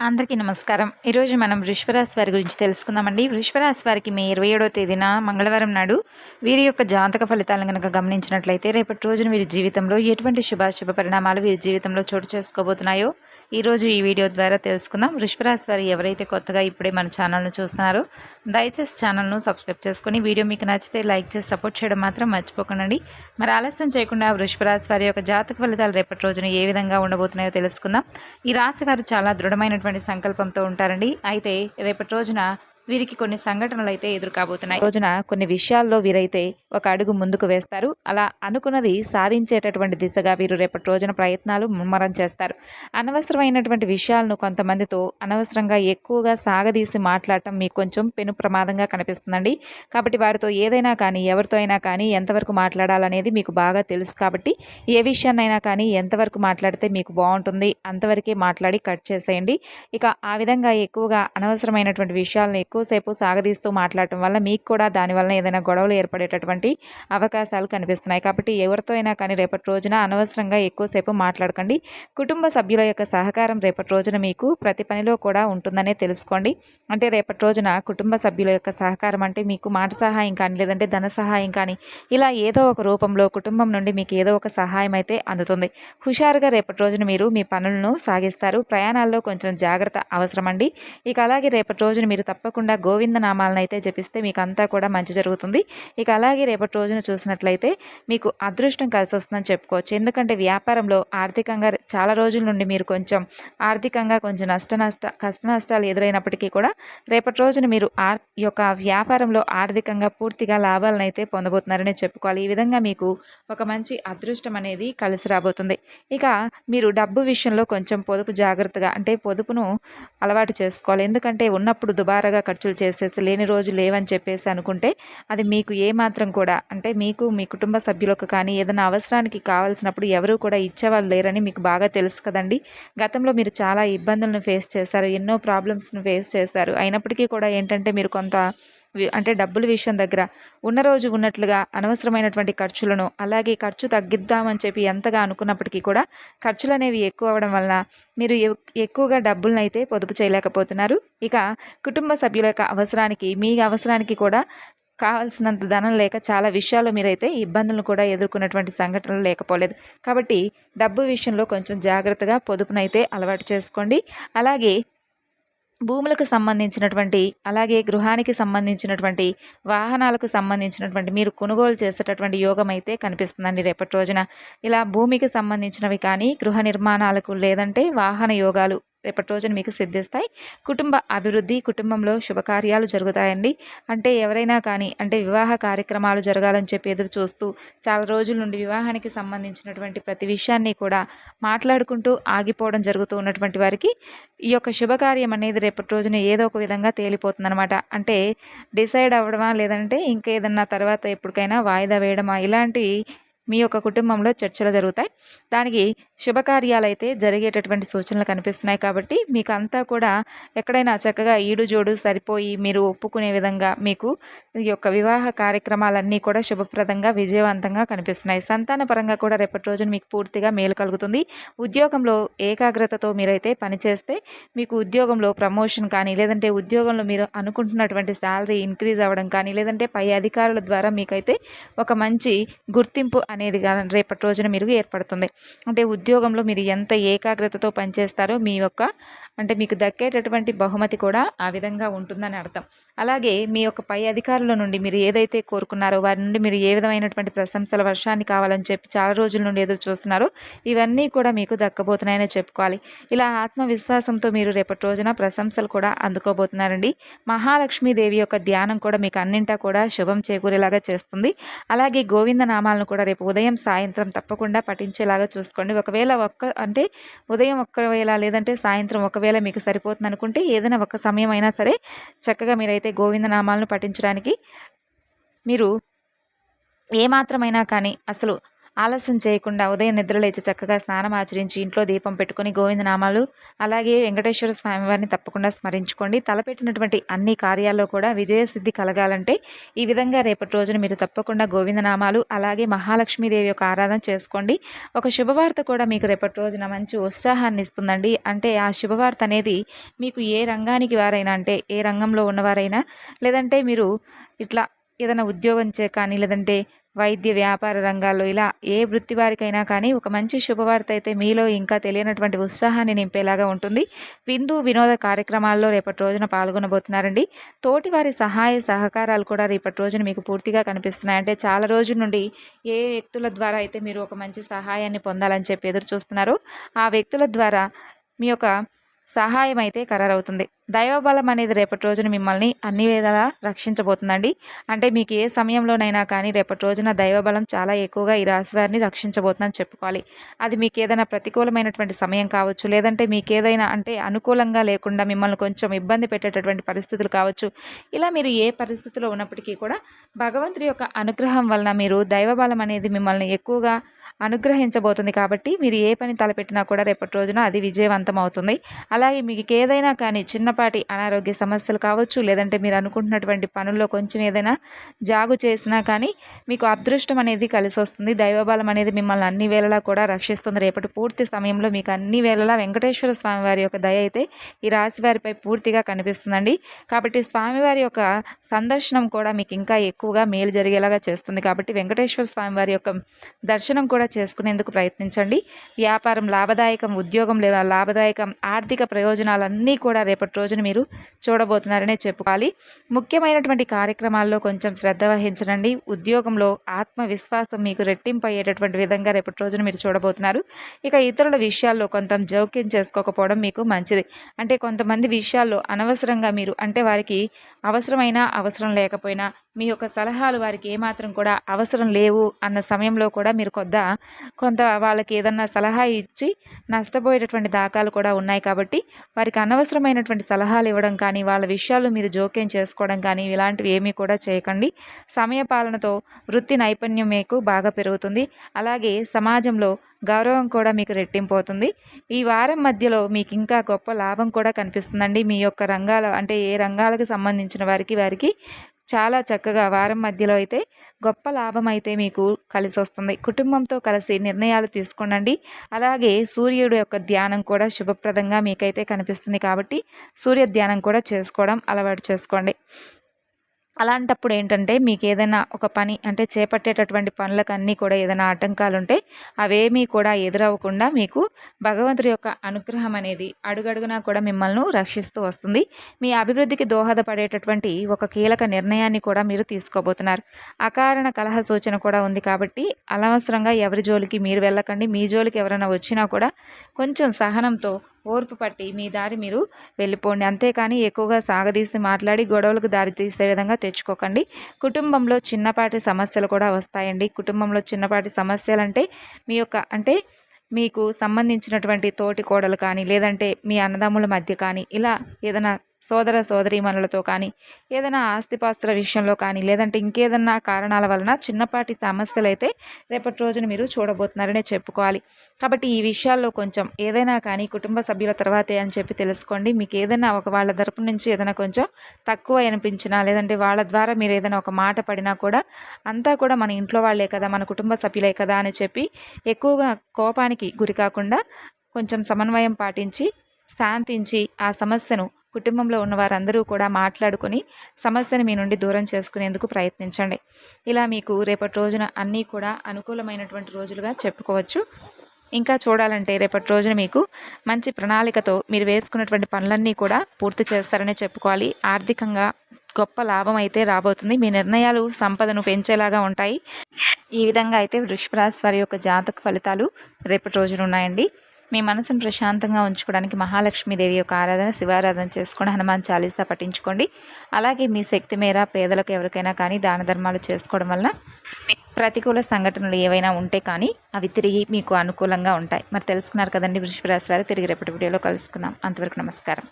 అందరికీ నమస్కారం. ఈరోజు మనం వృషభరాశి వారి గురించి తెలుసుకుందామండి. వృషభరాశి వారికి మే ఇరవై ఏడవ తేదీన మంగళవారం నాడు వీరి యొక్క జాతక ఫలితాలను కనుక గమనించినట్లయితే రేపటి రోజున వీరి జీవితంలో ఎటువంటి శుభాశుభ పరిణామాలు వీరి జీవితంలో చోటు చేసుకోబోతున్నాయో ఈరోజు ఈ వీడియో ద్వారా తెలుసుకుందాం. వృషభరాశి వారు ఎవరైతే కొత్తగా ఇప్పుడే మన ఛానల్ను చూస్తున్నారో దయచేసి ఛానల్ను సబ్స్క్రైబ్ చేసుకుని వీడియో మీకు నచ్చితే లైక్ చేసి సపోర్ట్ చేయడం మాత్రం మర్చిపోకండి. మరి ఆలస్యం చేయకుండా వృషభరాశి వారి యొక్క జాతక ఫలితాలు రేపటి రోజున ఏ విధంగా ఉండబోతున్నాయో తెలుసుకుందాం. ఈ రాశి వారు చాలా దృఢమైనటువంటి సంకల్పంతో ఉంటారండి. అయితే రేపటి రోజున వీరికి కొన్ని సంఘటనలు అయితే ఎదురు కాబోతున్నాయి రోజున కొన్ని విషయాల్లో వీరైతే ఒక అడుగు ముందుకు వేస్తారు. అలా అనుకున్నది సాధించేటటువంటి దిశగా వీరు రేపటి రోజున ప్రయత్నాలు ముమ్మరం చేస్తారు. అనవసరమైనటువంటి విషయాలను కొంతమందితో అనవసరంగా ఎక్కువగా సాగదీసి మాట్లాడటం మీకు కొంచెం పెను ప్రమాదంగా కనిపిస్తుందండి. కాబట్టి వారితో ఏదైనా కానీ ఎవరితో అయినా కానీ ఎంతవరకు మాట్లాడాలనేది మీకు బాగా తెలుసు కాబట్టి ఏ విషయాన్నైనా కానీ ఎంతవరకు మాట్లాడితే మీకు బాగుంటుంది అంతవరకే మాట్లాడి కట్ చేసేయండి. ఇక ఆ విధంగా ఎక్కువగా అనవసరమైనటువంటి విషయాలను ఎక్కువ ఎక్కువసేపు సాగదీస్తూ మాట్లాడటం వల్ల మీకు కూడా దానివల్ల ఏదైనా గొడవలు ఏర్పడేటటువంటి అవకాశాలు కనిపిస్తున్నాయి. కాబట్టి ఎవరితో అయినా కానీ రేపటి రోజున అనవసరంగా ఎక్కువసేపు మాట్లాడకండి. కుటుంబ సభ్యుల యొక్క సహకారం రేపటి రోజున మీకు ప్రతి పనిలో కూడా ఉంటుందనే తెలుసుకోండి. అంటే రేపటి రోజున కుటుంబ సభ్యుల యొక్క సహకారం అంటే మీకు మాట సహాయం కానీ లేదంటే ధన సహాయం కానీ ఇలా ఏదో ఒక రూపంలో కుటుంబం నుండి మీకు ఏదో ఒక సహాయం అయితే అందుతుంది. హుషారుగా రేపటి రోజున మీరు మీ పనులను సాగిస్తారు. ప్రయాణాల్లో కొంచెం జాగ్రత్త అవసరమండి. ఇక అలాగే రేపటి రోజున మీరు తప్పకుండా గోవింద నామాలను అయితే జపిస్తే మీకు అంతా కూడా మంచి జరుగుతుంది. ఇక అలాగే రేపటి రోజున చూసినట్లయితే మీకు అదృష్టం కలిసి వస్తుందని చెప్పుకోవచ్చు. ఎందుకంటే వ్యాపారంలో ఆర్థికంగా చాలా రోజుల నుండి మీరు కొంచెం ఆర్థికంగా కొంచెం నష్ట నష్ట కష్ట నష్టాలు ఎదురైనప్పటికీ కూడా రేపటి రోజున మీరు ఆర్ యొక్క వ్యాపారంలో ఆర్థికంగా పూర్తిగా లాభాలను అయితే పొందబోతున్నారని చెప్పుకోవాలి. ఈ విధంగా మీకు ఒక మంచి అదృష్టం అనేది కలిసి రాబోతుంది. ఇక మీరు డబ్బు విషయంలో కొంచెం పొదుపు జాగ్రత్తగా అంటే పొదుపును అలవాటు చేసుకోవాలి. ఎందుకంటే ఉన్నప్పుడు దుబారాగా ఖర్చులు చేసేసి లేని రోజు లేవని చెప్పేసి అనుకుంటే అది మీకు ఏమాత్రం కూడా అంటే మీకు మీ కుటుంబ సభ్యులకు కానీ ఏదైనా అవసరానికి కావాల్సినప్పుడు ఎవరూ కూడా ఇచ్చేవాళ్ళు లేరని మీకు బాగా తెలుసు కదండి. గతంలో మీరు చాలా ఇబ్బందులను ఫేస్ చేశారు ఎన్నో ప్రాబ్లమ్స్ను ఫేస్ చేశారు. అయినప్పటికీ కూడా ఏంటంటే మీరు కొంత అంటే డబ్బుల విషయం దగ్గర ఉన్న రోజు ఉన్నట్లుగా అనవసరమైనటువంటి ఖర్చులను అలాగే ఖర్చు తగ్గిద్దామని చెప్పి ఎంతగా అనుకున్నప్పటికీ కూడా ఖర్చులు అనేవి ఎక్కువ అవ్వడం వలన మీరు ఎక్కువగా డబ్బులను అయితే పొదుపు చేయలేకపోతున్నారు. ఇక కుటుంబ సభ్యుల యొక్క అవసరానికి మీ అవసరానికి కూడా కావాల్సినంత ధనం లేక చాలా విషయాల్లో మీరైతే ఇబ్బందులను కూడా ఎదుర్కొన్నటువంటి సంఘటనలు లేకపోలేదు. కాబట్టి డబ్బు విషయంలో కొంచెం జాగ్రత్తగా పొదుపునైతే అలవాటు చేసుకోండి. అలాగే భూములకు సంబంధించినటువంటి అలాగే గృహానికి సంబంధించినటువంటి వాహనాలకు సంబంధించినటువంటి మీరు కొనుగోలు చేసేటటువంటి యోగం అయితే కనిపిస్తుందండి రేపటి రోజున. ఇలా భూమికి సంబంధించినవి కానీ గృహ నిర్మాణాలకు లేదంటే వాహన యోగాలు రేపటి రోజున మీకు సిద్ధిస్తాయి. కుటుంబ అభివృద్ధి కుటుంబంలో శుభకార్యాలు జరుగుతాయండి. అంటే ఎవరైనా కానీ అంటే వివాహ కార్యక్రమాలు జరగాలని చెప్పి ఎదురు చూస్తూ చాలా రోజుల నుండి వివాహానికి సంబంధించినటువంటి ప్రతి విషయాన్ని కూడా మాట్లాడుకుంటూ ఆగిపోవడం జరుగుతూ ఉన్నటువంటి వారికి ఈ యొక్క శుభకార్యం అనేది రేపటి రోజున ఏదో ఒక విధంగా తేలిపోతుందన్నమాట. అంటే డిసైడ్ అవ్వడమా లేదంటే ఇంకేదన్నా తర్వాత ఎప్పటికైనా వాయిదా వేయడమా ఇలాంటి మీ యొక్క కుటుంబంలో చర్చలు జరుగుతాయి. దానికి శుభకార్యాలు అయితే జరిగేటటువంటి సూచనలు కనిపిస్తున్నాయి కాబట్టి మీకు అంతా కూడా ఎక్కడైనా చక్కగా ఈడు జోడు సరిపోయి మీరు ఒప్పుకునే విధంగా మీకు ఈ యొక్క వివాహ కార్యక్రమాలన్నీ కూడా శుభప్రదంగా విజయవంతంగా కనిపిస్తున్నాయి. సంతాన పరంగా కూడా రేపటి రోజున మీకు పూర్తిగా మేలు కలుగుతుంది. ఉద్యోగంలో ఏకాగ్రతతో మీరైతే పనిచేస్తే మీకు ఉద్యోగంలో ప్రమోషన్ కానీ లేదంటే ఉద్యోగంలో మీరు అనుకుంటున్నటువంటి శాలరీ ఇంక్రీజ్ అవ్వడం కానీ లేదంటే పై అధికారుల ద్వారా మీకైతే ఒక మంచి గుర్తింపు అనేది కానీ రేపటి రోజున మీరు ఏర్పడుతుంది. అంటే ఉద్యోగంలో మీరు ఎంత ఏకాగ్రతతో పనిచేస్తారో మీ యొక్క అంటే మీకు దక్కేటటువంటి బహుమతి కూడా ఆ విధంగా ఉంటుందని అర్థం. అలాగే మీ యొక్క పై అధికారుల నుండి మీరు ఏదైతే కోరుకున్నారో వారి నుండి మీరు ఏ విధమైనటువంటి ప్రశంసల వర్షాన్ని కావాలని చెప్పి చాలా రోజుల నుండి ఎదురు చూస్తున్నారో ఇవన్నీ కూడా మీకు దక్కబోతున్నాయని చెప్పుకోవాలి. ఇలా ఆత్మవిశ్వాసంతో మీరు రేపటి రోజున ప్రశంసలు కూడా అందుకోబోతున్నారండి. మహాలక్ష్మీదేవి యొక్క ధ్యానం కూడా మీకు అన్నింటా కూడా శుభం చేకూరేలాగా చేస్తుంది. అలాగే గోవింద నామాలను కూడా రేపు ఉదయం సాయంత్రం తప్పకుండా పఠించేలాగా చూసుకోండి. ఒకవేళ ఒక్క అంటే ఉదయం ఒక్కవేళ లేదంటే సాయంత్రం ఒకవేళ మీకు సరిపోతుంది అనుకుంటే ఏదైనా ఒక సమయం అయినా సరే చక్కగా మీరైతే గోవింద నామాలను పఠించడానికి మీరు ఏమాత్రమైనా కానీ అసలు ఆలస్యం చేయకుండా ఉదయం నిద్రలేచి చక్కగా స్నానం ఆచరించి ఇంట్లో దీపం పెట్టుకుని గోవిందనామాలు అలాగే వెంకటేశ్వర స్వామివారిని తప్పకుండా స్మరించుకోండి. తలపెట్టినటువంటి అన్ని కార్యాల్లో కూడా విజయసిద్ధి కలగాలంటే ఈ విధంగా రేపటి రోజున మీరు తప్పకుండా గోవిందనామాలు అలాగే మహాలక్ష్మీదేవి యొక్క ఆరాధన చేసుకోండి. ఒక శుభవార్త కూడా మీకు రేపటి రోజున మంచి ఉత్సాహాన్ని ఇస్తుందండి. అంటే ఆ శుభవార్త అనేది మీకు ఏ రంగానికి వారైనా అంటే ఏ రంగంలో ఉన్నవారైనా లేదంటే మీరు ఇట్లా ఏదైనా ఉద్యోగం చే కానీ లేదంటే వైద్య వ్యాపార రంగాల్లో ఇలా ఏ వృత్తి వారికైనా కానీ ఒక మంచి శుభవార్త అయితే మీలో ఇంకా తెలియనటువంటి ఉత్సాహాన్ని నింపేలాగా ఉంటుంది. విందు వినోద కార్యక్రమాల్లో రేపటి రోజున పాల్గొనబోతున్నారండి. తోటి వారి సహాయ సహకారాలు కూడా రేపటి రోజున మీకు పూర్తిగా కనిపిస్తున్నాయి. అంటే చాలా రోజుల నుండి ఏ వ్యక్తుల ద్వారా అయితే మీరు ఒక మంచి సహాయాన్ని పొందాలని చెప్పి ఎదురు చూస్తున్నారో ఆ వ్యక్తుల ద్వారా మీ యొక్క సహాయం అయితే ఖరారవుతుంది. దైవబలం అనేది రేపటి రోజున మిమ్మల్ని అన్ని విధాలా రక్షించబోతుందండి. అంటే మీకు ఏ సమయంలోనైనా కానీ రేపటి రోజున దైవబలం చాలా ఎక్కువగా ఈ రాశి వారిని రక్షించబోతుందని చెప్పుకోవాలి. అది మీకు ఏదైనా ప్రతికూలమైనటువంటి సమయం కావచ్చు లేదంటే మీకు ఏదైనా అంటే అనుకూలంగా లేకుండా మిమ్మల్ని కొంచెం ఇబ్బంది పెట్టేటటువంటి పరిస్థితులు కావచ్చు. ఇలా మీరు ఏ పరిస్థితిలో ఉన్నప్పటికీ కూడా భగవంతుడి యొక్క అనుగ్రహం వలన మీరు దైవబలం అనేది మిమ్మల్ని ఎక్కువగా అనుగ్రహించబోతుంది కాబట్టి మీరు ఏ పని తలపెట్టినా కూడా రేపటి రోజున అది విజయవంతం అవుతుంది అలాగే మీకు ఏదైనా కానీ చిన్నపాటి అనారోగ్య సమస్యలు కావచ్చు లేదంటే మీరు అనుకుంటున్నటువంటి పనుల్లో కొంచెం ఏదైనా జాగు చేసినా కానీ మీకు అదృష్టం అనేది కలిసి వస్తుంది దైవబలం అనేది మిమ్మల్ని అన్ని వేళలా కూడా రక్షిస్తుంది. రేపటి పూర్తి సమయంలో మీకు అన్ని వేళలా వెంకటేశ్వర స్వామి వారి యొక్క దయ అయితే ఈ రాశి వారిపై పూర్తిగా కనిపిస్తుందండి. కాబట్టి స్వామివారి యొక్క సందర్శనం కూడా మీకు ఇంకా ఎక్కువగా మేలు జరిగేలాగా చేస్తుంది. కాబట్టి వెంకటేశ్వర స్వామి వారి యొక్క దర్శనం కూడా చేసుకునేందుకు ప్రయత్నించండి. వ్యాపారం లాభదాయకం ఉద్యోగం లేదా లాభదాయకం ఆర్థిక ప్రయోజనాలన్నీ కూడా రేపటి రోజున మీరు చూడబోతున్నారనే చెప్పుకోవాలి. ముఖ్యమైనటువంటి కార్యక్రమాల్లో కొంచెం శ్రద్ధ వహించనండి. ఉద్యోగంలో ఆత్మవిశ్వాసం మీకు రెట్టింపు అయ్యేటటువంటి విధంగా రేపటి రోజున మీరు చూడబోతున్నారు. ఇక ఇతరుల విషయాల్లో కొంత జోక్యం చేసుకోకపోవడం మీకు మంచిది. అంటే కొంతమంది విషయాల్లో అనవసరంగా మీరు అంటే వారికి అవసరమైనా అవసరం లేకపోయినా మీ యొక్క సలహాలు వారికి ఏమాత్రం కూడా అవసరం లేవు అన్న సమయంలో కూడా మీరు కొద్ద కొంత వాళ్ళకి ఏదన్నా సలహా ఇచ్చి నష్టపోయేటటువంటి దాఖలు కూడా ఉన్నాయి కాబట్టి వారికి అనవసరమైనటువంటి సలహాలు ఇవ్వడం కానీ వాళ్ళ విషయాలు మీరు జోక్యం చేసుకోవడం కానీ ఇలాంటివి ఏమీ కూడా చేయకండి. సమయపాలనతో వృత్తి నైపుణ్యం మీకు బాగా పెరుగుతుంది. అలాగే సమాజంలో గౌరవం కూడా మీకు రెట్టింపు అవుతుంది. ఈ వారం మధ్యలో మీకు ఇంకా గొప్ప లాభం కూడా కనిపిస్తుందండి. మీ యొక్క రంగాల అంటే ఏ రంగాలకు సంబంధించిన వారికి వారికి చాలా చక్కగా వారం మధ్యలో అయితే గొప్ప లాభం అయితే మీకు కలిసి వస్తుంది కుటుంబంతో కలిసి నిర్ణయాలు తీసుకోండి అలాగే సూర్యుడు యొక్క ధ్యానం కూడా శుభప్రదంగా మీకైతే కనిపిస్తుంది కాబట్టి సూర్య ధ్యానం కూడా చేసుకోవడం అలవాటు చేసుకోండి. అలాంటప్పుడు ఏంటంటే మీకు ఏదైనా ఒక పని అంటే చేపట్టేటటువంటి పనులకు అన్నీ కూడా ఏదైనా ఆటంకాలు ఉంటే అవేమీ కూడా ఎదురవ్వకుండా మీకు భగవంతుడి యొక్క అనుగ్రహం అనేది అడుగడుగునా కూడా మిమ్మల్ని రక్షిస్తూ వస్తుంది. మీ అభివృద్ధికి దోహదపడేటటువంటి ఒక కీలక నిర్ణయాన్ని కూడా మీరు తీసుకోబోతున్నారు. అకారణ కలహ సూచన కూడా ఉంది కాబట్టి అనవసరంగా ఎవరి జోలికి మీరు వెళ్ళకండి. మీ జోలికి ఎవరైనా వచ్చినా కూడా కొంచెం సహనంతో ఓర్పు పట్టి మీ దారి మీరు వెళ్ళిపోండి. అంతేకాని ఎక్కువగా సాగదీసి మాట్లాడి గొడవలకు దారి తీసే విధంగా తెచ్చుకోకండి. కుటుంబంలో చిన్నపాటి సమస్యలు కూడా వస్తాయండి. కుటుంబంలో చిన్నపాటి సమస్యలు అంటే మీ యొక్క అంటే మీకు సంబంధించినటువంటి తోటి కోడలు కానీ లేదంటే మీ అన్నదమ్ముల మధ్య కానీ ఇలా ఏదైనా సోదర సోదరీమణులతో కానీ ఏదైనా ఆస్తిపాస్తుల విషయంలో కానీ లేదంటే ఇంకేదన్నా కారణాల వలన చిన్నపాటి సమస్యలు అయితే రేపటి రోజున మీరు చూడబోతున్నారనే చెప్పుకోవాలి. కాబట్టి ఈ విషయాల్లో కొంచెం ఏదైనా కానీ కుటుంబ సభ్యుల తర్వాతే అని చెప్పి తెలుసుకోండి. మీకు ఏదైనా ఒక వాళ్ళ తరపు నుంచి ఏదైనా కొంచెం తక్కువ అనిపించినా లేదంటే వాళ్ళ ద్వారా మీరు ఏదైనా ఒక మాట పడినా కూడా అంతా కూడా మన ఇంట్లో వాళ్ళే కదా మన కుటుంబ సభ్యులే కదా అని చెప్పి ఎక్కువగా కోపానికి గురి కాకుండా కొంచెం సమన్వయం పాటించి శాంతించి ఆ సమస్యను కుటుంబంలో ఉన్న వారందరూ కూడా మాట్లాడుకొని సమస్యను మీ నుండి దూరం చేసుకునేందుకు ప్రయత్నించండి. ఇలా మీకు రేపటి రోజున అన్నీ కూడా అనుకూలమైనటువంటి రోజులుగా చెప్పుకోవచ్చు. ఇంకా చూడాలంటే రేపటి రోజున మీకు మంచి ప్రణాళికతో మీరు వేసుకున్నటువంటి పనులన్నీ కూడా పూర్తి చేస్తారని చెప్పుకోవాలి. ఆర్థికంగా గొప్ప లాభం అయితే రాబోతుంది. మీ నిర్ణయాలు సంపదను పెంచేలాగా ఉంటాయి. ఈ విధంగా అయితే వృషభరాశి వారి యొక్క జాతక ఫలితాలు రేపటి రోజున ఉన్నాయండి. మీ మనసును ప్రశాంతంగా ఉంచుకోవడానికి మహాలక్ష్మీదేవి యొక్క ఆరాధన శివారాధన చేసుకొని హనుమాన్ చాలీసా పఠించుకోండి. అలాగే మీ శక్తి మేర పేదలకు ఎవరికైనా కానీ దాన ధర్మాలు చేసుకోవడం వల్ల ప్రతికూల సంఘటనలు ఏవైనా ఉంటే కానీ అవి తిరిగి మీకు అనుకూలంగా ఉంటాయి. మరి తెలుసుకున్నారు కదండి వృషభరాశి వారు తిరిగి రేపటి వీడియోలో కలుసుకుందాం. అంతవరకు నమస్కారం.